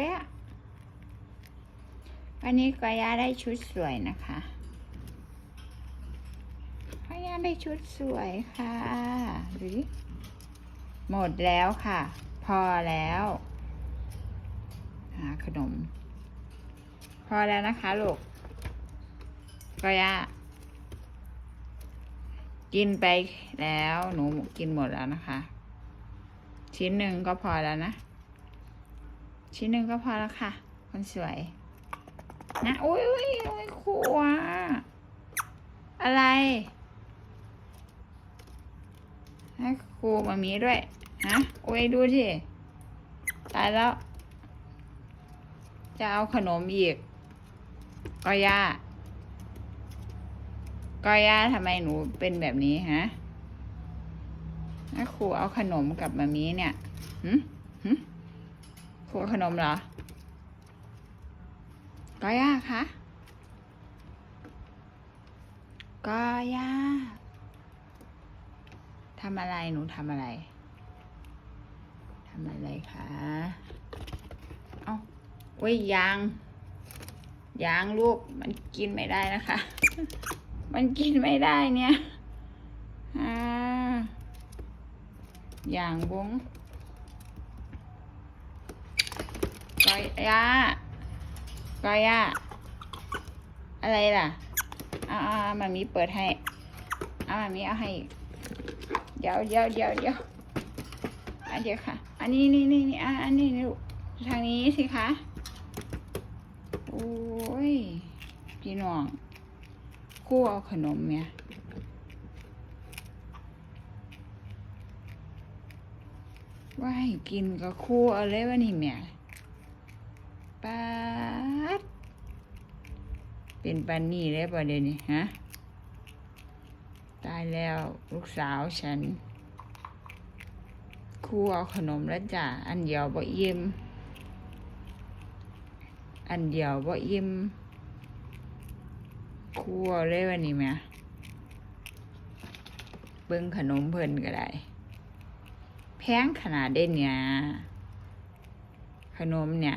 ฮ้ยวันนี้กอย่าได้ชุดสวยนะคะกอย่าได้ชุดสวยค่ะดูดิหมดแล้วค่ะ พอแล้วหาขนม พอแล้วนะคะลูกก็ย่ากินไปแล้วหนูกินหมดแล้วนะคะ ชิ้นหนึ่งก็พอแล้วนะ ชิ้นหนึ่งก็พอแล้วค่ะ คนสวย นะอุ้ยอุ้ยอุ้ยครัวอะไร ให้ครูมามีด้วย ฮะอุ้ยดูสิตายแล้ว จะเอาขนมอีกก็ย่าก็ย่าทำไมหนูเป็นแบบนี้ฮะให้ครูเอาขนมกับมามีเนี่ยหืมหืม ครูเอาขนมเหรอก็ย่าคะก็ย่าทำอะไรหนูทำอะไรทำอะไรคะเอาโอ้ยยางยางลูกมันกินไม่ได้นะคะ มันกินไม่ได้เนี่ยอ่ายางบง ก็ย่าก็ย่าอะไรล่ะอ่ามามีเปิดให้อ่ามามีเอาให้เดี๋ยวเดี๋ยวเดี๋ยวเดี๋ยวอะเดียวค่ะ อันนี้นี่นี่นี่อะอันนี้นี่ทางนี้สิคะโอ้ยพี่น้องคู่เอาขนมเนี่ยว่าให้กินก็คู่เอาเลยวะนี่แม่ป๊าด เป็นปันนี่เลยประเดี๋ยวนี้ฮะ ตายแล้วลูกสาวฉันครูเอาขนมแล้วจ้ะ อันเดียวบ่อิ่มอันเดียวบ่อิ่มครูเอาเลยวันนี้แหมเบิ่งขนมเพิ่นก็ได้ แพงขนาดเด่นเนี่ย ขนมเนี่ย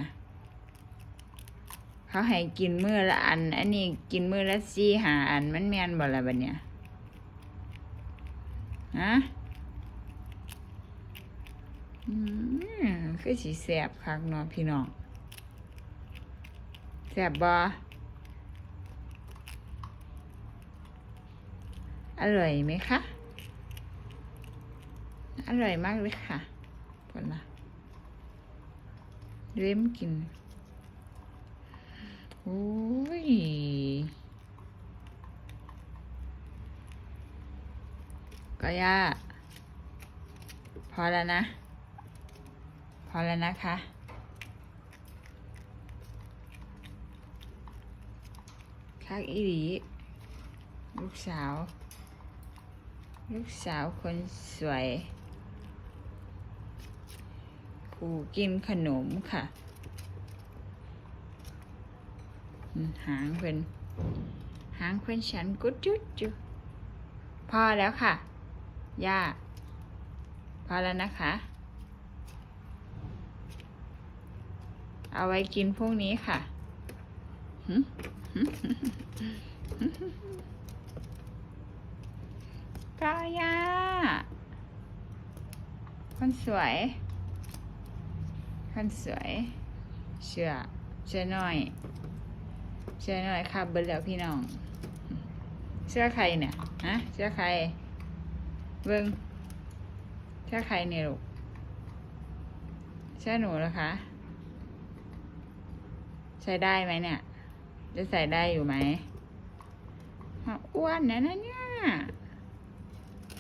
เขาให้กินมือละอัน อันนี้กินมือละสี่หาอันมันแมนบ่ละบัดเนี่ยฮะอืมคือสีแสบคักเนาะพี่น้องแสบบ่อร่อยไหมคะ อร่อยมากเลยค่ะผลละเล่มกิน โอ้ยก็ย่าพอแล้วนะ พอแล้วนะคะ คักอีหลีลูกสาว ลูกสาวคนสวยครูกินขนมค่ะอืม หางเพิ่นหางเพิ่นฉันกุดจุดจุพอแล้วค่ะ ย่า พอแล้วนะคะ เอาไว้กินพรุ่งนี้ค่ะหึหึหึหึหึกายาคนสวย คนสวย เชื่อเชื่อหน่อย เชื่อหน่อยค่ะเบิร์แล้วพี่น้องเชื่อใครเนี่ยฮะเชื่อใครเบิ้งเชื่อใครเนี่ยลูกเชื่อหนูนะคะ ใช้ได้ไหมเนี่ย จะใส่ได้อยู่ไหมอ้วนนะนะเนี่ย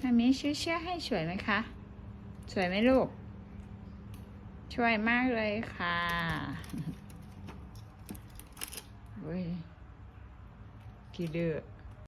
มามีชื่อเชื่อให้สวยไหมคะ สวยไหมลูก ช่วยมากเลยค่ะ เฮ้ยกี่เดือ